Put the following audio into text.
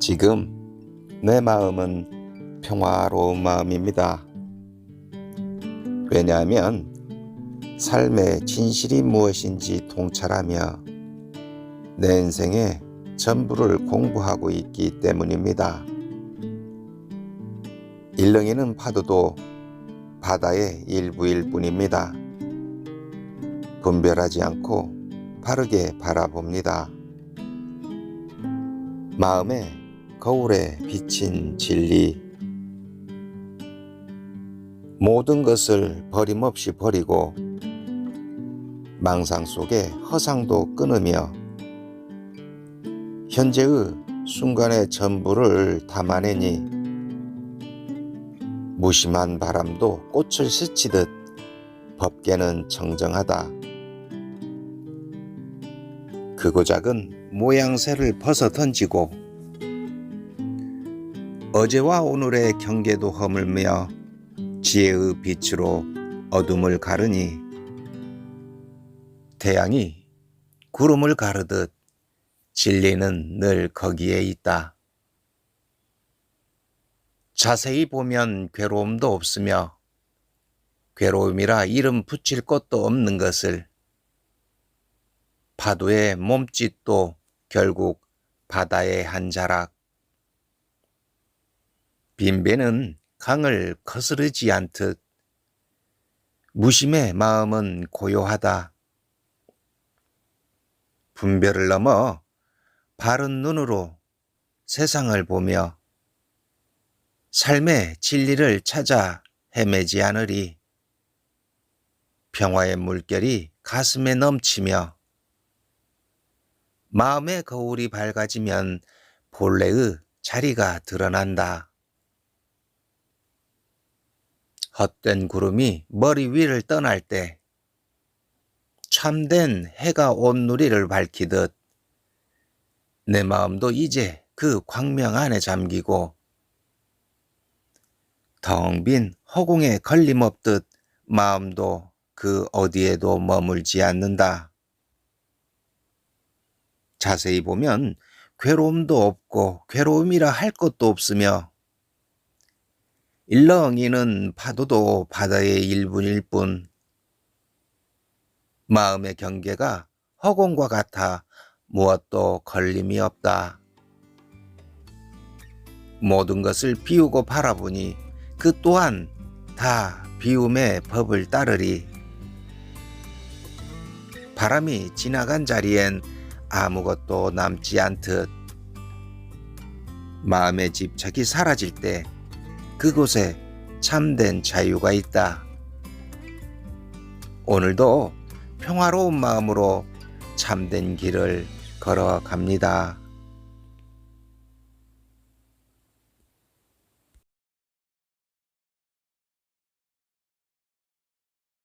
지금 내 마음은 평화로운 마음입니다. 왜냐하면 삶의 진실이 무엇인지 통찰하며 내 인생의 전부를 공부하고 있기 때문입니다. 일렁이는 파도도 바다의 일부일 뿐입니다. 분별하지 않고 바르게 바라봅니다. 마음에 거울에 비친 진리 모든 것을 버림없이 버리고 망상 속에 허상도 끊으며 현재의 순간의 전부를 담아내니 무심한 바람도 꽃을 스치듯 법계는 청정하다. 크고 작은 모양새를 벗어 던지고 어제와 오늘의 경계도 허물며 지혜의 빛으로 어둠을 가르니 태양이 구름을 가르듯 진리는 늘 거기에 있다. 자세히 보면 괴로움도 없으며 괴로움이라 이름 붙일 것도 없는 것을 파도의 몸짓도 결국 바다의 한 자락 빈 배는 강을 거스르지 않듯 무심의 마음은 고요하다. 분별을 넘어 바른 눈으로 세상을 보며 삶의 진리를 찾아 헤매지 않으리. 평화의 물결이 가슴에 넘치며 마음의 거울이 밝아지면 본래의 자리가 드러난다. 헛된 구름이 머리 위를 떠날 때 참된 해가 온 누리를 밝히듯 내 마음도 이제 그 광명 안에 잠기고 텅 빈 허공에 걸림없듯 마음도 그 어디에도 머물지 않는다. 자세히 보면 괴로움도 없고 괴로움이라 할 것도 없으며 일렁이는 파도도 바다의 일분일 뿐 마음의 경계가 허공과 같아 무엇도 걸림이 없다. 모든 것을 비우고 바라보니 그 또한 다 비움의 법을 따르리. 바람이 지나간 자리엔 아무것도 남지 않듯 마음의 집착이 사라질 때 그곳에 참된 자유가 있다. 오늘도 평화로운 마음으로 참된 길을 걸어갑니다.